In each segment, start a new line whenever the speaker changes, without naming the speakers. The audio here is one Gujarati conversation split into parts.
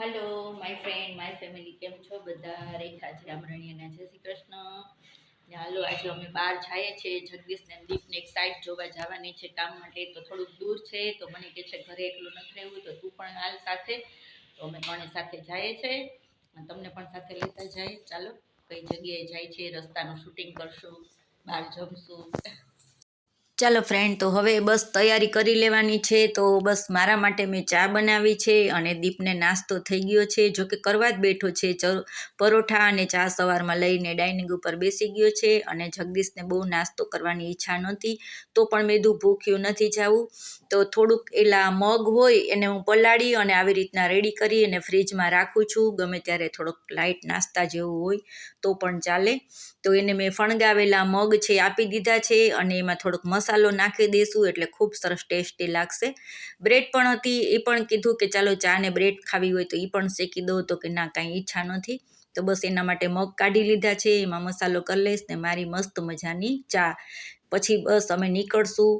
Hello my friend my family કેમ છો બધા? રેખા છે આમરણીયાના જય શ્રી કૃષ્ણ. હાલો, આજે અમે બહાર જઈએ છીએ જગદીશને અને દીપને એક સાઈડ જોવા જવાની છે કામ માટે. તો થોડુંક દૂર છે, તો મને કહે છે, ઘરે એકલું નથી રહેવું, તો તું પણ હાલ સાથે. તો અમે ત્રણે સાથે જઈએ છીએ અને તમને પણ સાથે લેતા જાય ચાલો, કઈ જગ્યાએ જાય છે, રસ્તાનું શૂટિંગ કરશું, બહાર જમશું. ચાલો ફ્રેન્ડ તો હવે બસ તૈયારી કરી લેવાની છે. તો બસ મારા માટે મેં ચા બનાવી છે અને દીપને નાસ્તો થઈ ગયો છે. જો કે કરવા જ બેઠો છે. પરોઠા અને ચા સવારમાં લઈને ડાઇનિંગ ઉપર બેસી ગયો છે અને જગદીશને બહુ નાસ્તો કરવાની ઈચ્છા નહોતી. તો પણ મેં કીધું, ભૂખ્યું નથી જવું. તો થોડુંક એલા મગ હોય એને હું પલાળી અને આવી રીતના રેડી કરી અને ફ્રીજમાં રાખું છું. ગમે ત્યારે થોડોક લાઇટ નાસ્તા જેવું હોય તો પણ ચાલે. તો એને મેં ફણગાવેલા મગ છે આપી દીધા છે અને એમાં થોડોક મસાલો નાખી દઈશું એટલે ખૂબ સરસ ટેસ્ટી લાગશે. બ્રેડ પણ હતી એ પણ કીધું કે ચાલો ચા ને બ્રેડ ખાવી હોય તો એ પણ શેકી દો તો કે ના કાંઈ ઈચ્છા નથી. તો બસ એના માટે મગ કાઢી લીધા છે એમાં મસાલો કરી લઈશ ને મારી મસ્ત મજાની ચા. પછી બસ અમે નીકળશું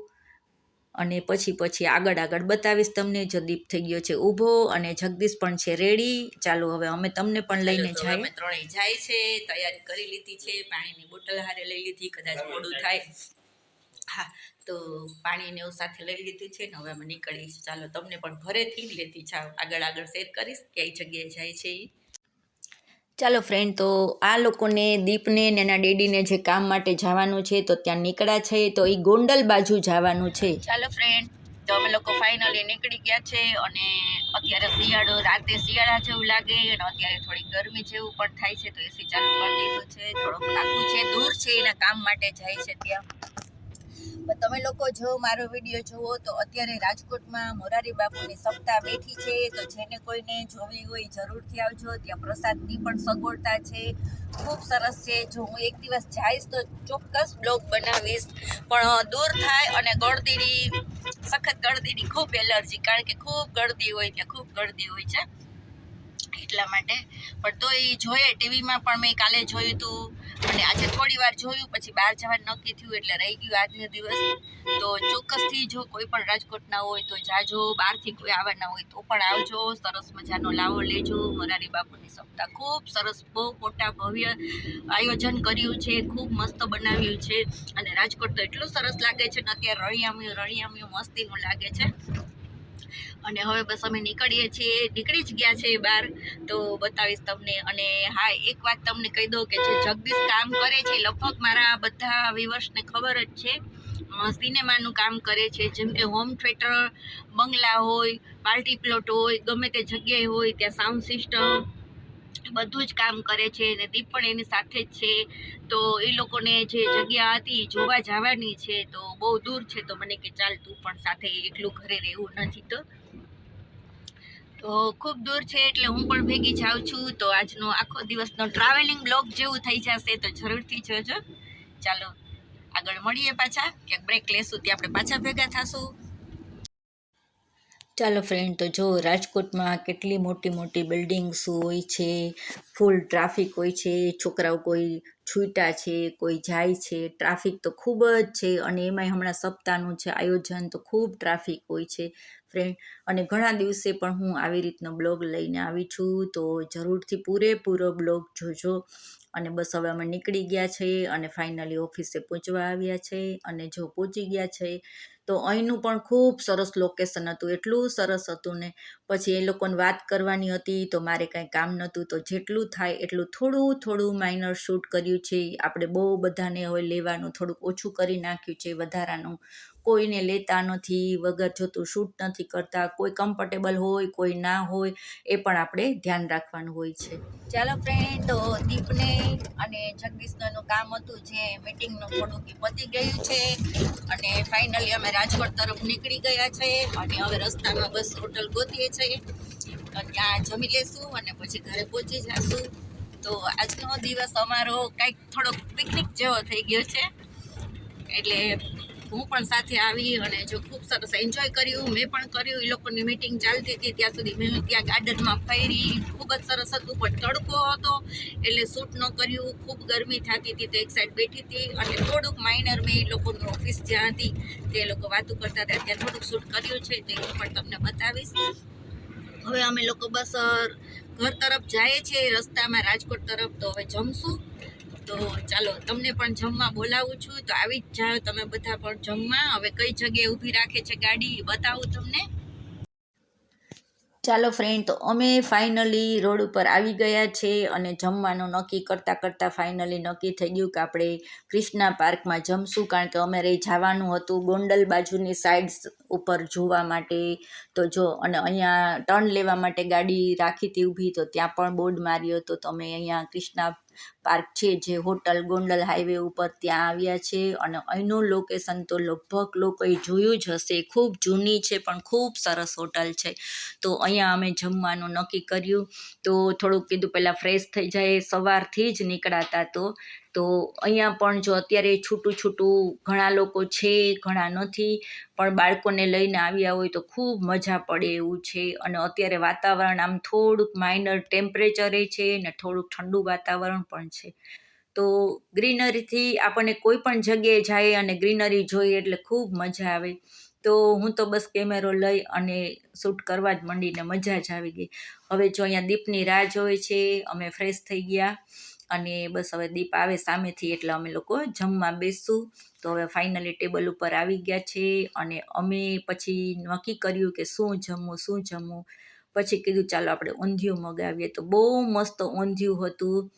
અને પછી પછી આગળ આગળ બતાવીશ તમને. જદીપ થઈ ગયો છે ઊભો અને જગદીશ પણ છે રેડી. ચાલો હવે અમે તમને પણ લઈને જાય અમે ત્રણેય જાય છે તૈયારી કરી લીધી છે પાણીની બોટલ હારે લઈ લીધી કદાચ મોડું થાય. હા તો પાણીને એવું સાથે લઈ લીધું છે ને હવે અમે નીકળીશ ચાલો તમને પણ ઘરેથી જ લેતી જાઓ. આગળ આગળ શેર કરીશ કઈ જગ્યાએ જાય છે એ ચાલો ફ્રેન્ડ તો આ લોકોને દીપને ને એના ડેડીને જે કામ માટે જવાનું છે તો ત્યાં નીકળ્યા છે. તો એ ગોંડલ બાજુ જવાનું છે. ચાલો ફ્રેન્ડ તો અમે લોકો ફાઇનલી નીકળી ગયા છે અને અત્યારે શિયાળો રાતે શિયાળા જેવું લાગે અને અત્યારે થોડી ગરમી જેવું પણ થાય છે તો એસી ચાલુ કરી દીધું છે. થોડોક લાગુ છે દૂર છે એના કામ માટે જાય છે ત્યાં. પણ તમે લોકો જો મારો વીડિયો જુઓ તો અત્યારે રાજકોટમાં મોરારી બાપુની સપ્તાહ બેઠી છે, તો જેને કોઈને જોવી હોય જરૂરથી આવજો. ત્યાં પ્રસાદની પણ સગવડતા છે. ખૂબ સરસ છે. જો હું એક દિવસ જઈશ તો ચોક્કસ બ્લોગ બનાવીશ. પણ દૂર થાય અને ગળદીની, સખત ગળદીની ખૂબ એલર્જી, કારણ કે ખૂબ ગળદી હોય ત્યાં ખૂબ ગળદી હોય છે એટલા માટે. પણ તો એ જોઈએ. ટીવીમાં પણ મેં કાલે જોયું હતું અને આજે થોડી વાર જોયું, પછી બહાર જવાનું નક્કી થયું એટલે રહી ગયું આજનો દિવસ. તો ચોક્કસથી જો કોઈ પણ રાજકોટના હોય તો જાજો, બહારથી કોઈ આવવાના હોય તો પણ આવજો. સરસ મજાનો લાવો લેજો. મોરારી બાપુની સપ્તાહ ખૂબ સરસ, બહુ મોટા ભવ્ય આયોજન કર્યું છે. ખૂબ મસ્ત બનાવ્યું છે. અને રાજકોટ તો એટલું સરસ લાગે છે ને અત્યારે રળિયામ્યું રળિયામ્યું મસ્તીનું લાગે છે. અને હવે બસ અમે નીકળીએ છીએ. નીકળી જ ગયા છે બહાર તો બતાવીશ તમને. અને હા, એક વાત તમને કહી દઉં કે જે જગદીશ કામ કરે છે, લગભગ મારા બધા વિવર્સને ખબર જ છે. સિનેમાનું કામ કરે છે. જેમ કે હોમ થિયેટર, બંગલા હોય, પાર્ટી પ્લોટ હોય, ગમે તે જગ્યાએ હોય, ત્યાં સાઉન્ડ સિસ્ટમ બધું જ કામ કરે છે અને દીપ પણ એની સાથે જ છે. તો એ લોકોને જે જગ્યા હતી જોવા જવાની છે તો બહુ દૂર છે તો મને કે ચાલ તું પણ સાથે એકલું ઘરે રહેવું નથી તો. તો ખૂબ દૂર છે એટલે હું પણ ભેગી જાઉં છું. તો આજનો આખો દિવસનો ટ્રાવેલિંગ બ્લોગ જેવું થઈ જશે તો જરૂરથી જોજો. ચાલો, આગળ મળીએ પાછા. ક્યાંક બ્રેક લેશું ત્યાં આપણે પાછા ભેગા થશું. ચાલો ફ્રેન્ડ તો જો રાજકોટમાં કેટલી મોટી મોટી બિલ્ડિંગ્સ હોય છે ફૂલ ટ્રાફિક હોય છે, છોકરાઓ કોઈ છૂટા છે, કોઈ જાય છે ટ્રાફિક તો ખૂબ જ છે અને એમાંય હમણાં સપ્તાહનું છે આયોજન તો ખૂબ ટ્રાફિક હોય છે ફ્રેન્ડ અને ઘણા દિવસે પણ હું આવી રીતનો બ્લોગ લઈને આવી છું, તો જરૂરથી પૂરેપૂરો બ્લોગ જોજો. અને બસ હવે અમે નીકળી ગયા છે અને ફાઇનલી ઓફિસે પહોંચવા આવ્યા છે અને જો પહોંચી ગયા છે, તો અહીંનું પણ ખૂબ સરસ લોકેશન હતું, એટલું સરસ હતું ને. પછી એ લોકોને વાત કરવાની હતી, તો મારે કાંઈ કામ નહોતું, તો જેટલું થાય એટલું થોડું થોડું માઇનર શૂટ કર્યું છે. આપણે બહુ બધાને હવે લેવાનું થોડુંક ઓછું કરી નાખ્યું છે, વધારાનું. કોઈને લેતા નથી, વગર જોતું શૂટ નથી કરતા, કોઈ કમ્ફર્ટેબલ હોય, કોઈ ના હોય, એ પણ આપણે ધ્યાન રાખવાનું હોય છે. ચાલો ફ્રેન્ડ તો દીપને અને જગદીશનું કામ હતું જે મીટિંગનું થોડુંક પતી ગયું છે અને ફાઇનલી અમે રાજકોટ તરફ નીકળી ગયા છે અને હવે રસ્તામાં બસ હોટલ ગોતીએ છીએ ત્યાં જમી લેશું અને પછી ઘરે પહોંચી જશું. તો આજનો દિવસ અમારો કંઈક થોડોક પિકનિક જેવો થઈ ગયો છે. એટલે હું પણ સાથે આવી અને જો ખૂબ સરસ એન્જોય કર્યું, મેં પણ કર્યું એ લોકોની મિટિંગ ચાલતી હતી, ત્યાં સુધી મેં ત્યાં ગાર્ડનમાં ફેરી, ખૂબ જ સરસ હતું, પણ તડકો હતો, એટલે શૂટ ન કર્યું, ખૂબ ગરમી થતી હતી, તો એક સાઈડ બેઠી હતી, અને થોડુંક માઇનર મેં એ લોકોનું ઓફિસ જ્યાં હતી, તે લોકો વાતો કરતા હતા, ત્યાં થોડુંક શૂટ કર્યું છે, તે હું પણ તમને બતાવીશ.
હવે અમે લોકો બસ ઘર તરફ જઈએ છીએ રસ્તામાં રાજકોટ તરફ, તો હવે જમશું. તો ચાલો, તમને પણ જમવા બોલાવું છું. તો આવી જ જાઓ તમે બધા પણ જમવા. હવે કઈ જગ્યાએ ઊભી રાખે છે ગાડી બતાવું તમને. ચાલો ફ્રેન્ડ તો અમે ફાઇનલી રોડ ઉપર આવી ગયા છે અને જમવાનું નક્કી કરતાં કરતાં ફાઇનલી નક્કી થઈ ગયું કે આપણે ક્રિષ્ના પાર્કમાં જમશું. કારણ કે અમારે જવાનું હતું ગોંડલ બાજુની સાઈડ ઉપર જોવા માટે, તો જો, અને અહીંયા ટર્ન લેવા માટે ગાડી રાખી હતી ઊભી, તો ત્યાં પણ બોર્ડ માર્યો તો અમે અહીંયા ક્રિષ્ના પાર્ક છે, જે હોટલ ગોંડલ હાઈવે ઉપર ત્યાં આવ્યા છે. અને અહીંનું લોકેશન તો લગભગ લોકોએ જોયું જ હશે. ખૂબ જૂની છે, પણ ખૂબ સરસ હોટલ છે. તો અહીંયા અમે જમવાનું નક્કી કર્યું. તો થોડુંક કીધું, પહેલાં ફ્રેશ થઈ જાય, સવારથી જ નીકળાતા તો તો અહીંયા પણ જો અત્યારે છૂટું છૂટું ઘણા લોકો છે, ઘણા નથી, પણ બાળકોને લઈને આવ્યા હોય તો ખૂબ મજા પડે એવું છે. અને અત્યારે વાતાવરણ આમ થોડુંક માઇનર ટેમ્પરેચરે છે ને થોડુંક ઠંડુ વાતાવરણ પણ છે. તો ગ્રીનરીથી આપણને કોઈ પણ જગ્યાએ જાય અને ગ્રીનરી જોઈએ એટલે ખૂબ મજા આવે. તો હું તો બસ કેમેરો લઈ અને શૂટ કરવા જ માંડીને મજા જ આવી ગઈ. હવે જો અહીંયા દીપની રાહ જોવે છે, અમે ફ્રેશ થઈ ગયા. અને બસ હવે દીપ આવે સામેથી એટલે અમે લોકો જમવા બેસશું તો હવે ફાઇનલી ટેબલ ઉપર આવી ગયા છે અને અમે પછી નક્કી કર્યું કે શું જમવું શું જમવું. પછી કીધું ચાલો આપણે ઊંધિયું મગાવીએ. તો બહુ મસ્ત ઊંધિયું હતું.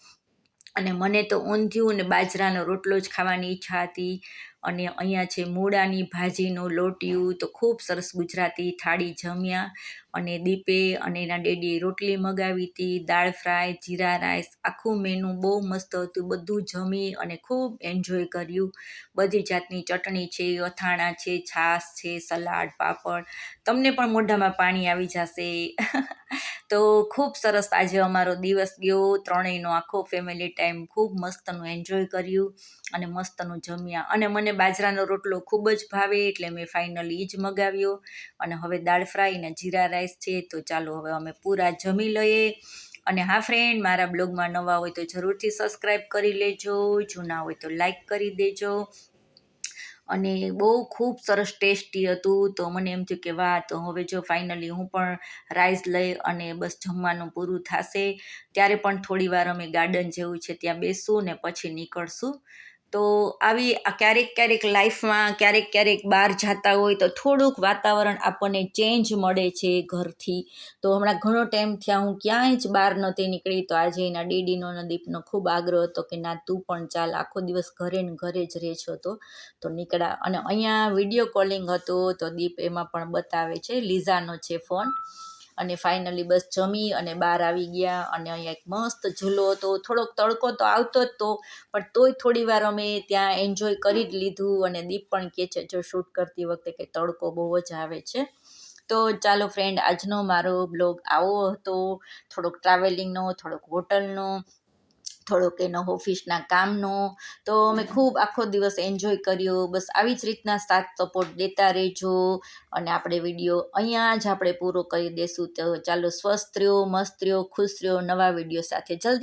અને મને તો ઊંધિયું અને બાજરાનો રોટલો જ ખાવાની ઈચ્છા હતી. અને અહીંયા છે મૂળાની ભાજીનું લોટિયું. તો ખૂબ સરસ ગુજરાતી થાળી જમ્યા. અને દીપે અને એના ડેડીએ રોટલી મગાવી હતી, દાળ ફ્રાય, જીરા રાઈસ, આખું મેનુ બહુ મસ્ત હતું. બધું જમી અને ખૂબ એન્જોય કર્યું. બધી જાતની ચટણી છે, અથાણા છે, છાશ છે, સલાડ, પાપડ. તમને પણ મોઢામાં પાણી આવી જશે. તો ખૂબ સરસ આજે અમારો દિવસ ગયો. ત્રણેયનો આખો ફેમિલી ટાઈમ ખૂબ મસ્તનું એન્જોય કર્યું અને મસ્તનું જમ્યા. અને મને બાજરાનો રોટલો ખૂબ જ ભાવે, એટલે મેં ફાઇનલી જ મગાવ્યો. અને હવે દાળ ફ્રાય અને જીરા રાઈસ છે, તો ચાલો હવે અમે પૂરા જમી લઈએ. અને હા ફ્રેન્ડ મારા બ્લોગમાં નવા હોય તો જરૂરથી સબસ્ક્રાઈબ કરી લેજો. જૂના હોય તો લાઈક કરી દેજો. અને બહુ ખૂબ સરસ ટેસ્ટી હતું. તો મને એમ થયું કે વાહ, તો હવે જો ફાઇનલી હું પણ રાઈસ લઈ અને બસ જમવાનું પૂરું થશે. ત્યારે પણ થોડી વાર અમે ગાર્ડન જેવું છે, ત્યાં બેસું ને પછી નીકળશું. તો આવી ક્યારેક ક્યારેક લાઈફમાં ક્યારેક ક્યારેક બહાર જતા હોય તો થોડુંક વાતાવરણ આપણને ચેન્જ મળે છે ઘરથી. તો હમણાં ઘણો ટાઈમ થયા હું ક્યાંય જ બહાર નહોતી નીકળી તો આજે એના ડેડીનો ને દીપનો ખૂબ આગ્રહ હતો કે, ના, તું પણ ચાલ, આખો દિવસ ઘરે ને ઘરે જ રહે છો તો. તો નીકળ્યા. અને અહીંયા વીડિયો કોલિંગ હતો તો દીપ એમાં પણ બતાવે છે. લીઝાનો છે ફોન. અને ફાઇનલી બસ જમી અને બહાર આવી ગયા અને અહીંયા એક મસ્ત ઝૂલો હતો. થોડોક તડકો તો આવતો જ તો, પણ તોય થોડી વાર અમે ત્યાં એન્જોય કરી જ લીધું અને દીપ પણ કહે છે, જો શૂટ કરતી વખતે કે તડકો બહુ જ આવે છે. તો ચાલો ફ્રેન્ડ આજનો મારો બ્લોગ આવો હતો. થોડોક ટ્રાવેલિંગનો થોડોક હોટલનો થોડોક એનો ઓફિસના કામનો. તો અમે ખૂબ આખો દિવસ એન્જોય કર્યો. બસ આવી જ રીતના સાથ સપોર્ટ દેતા રહેજો. અને આપણે વીડિયો અહીંયા જ આપણે પૂરો કરી દેશું. તો ચાલો સ્વસ્થ રહ્યો મસ્ત રહ્યો ખુશ રહ્યો. નવા વીડિયો સાથે જલ્દી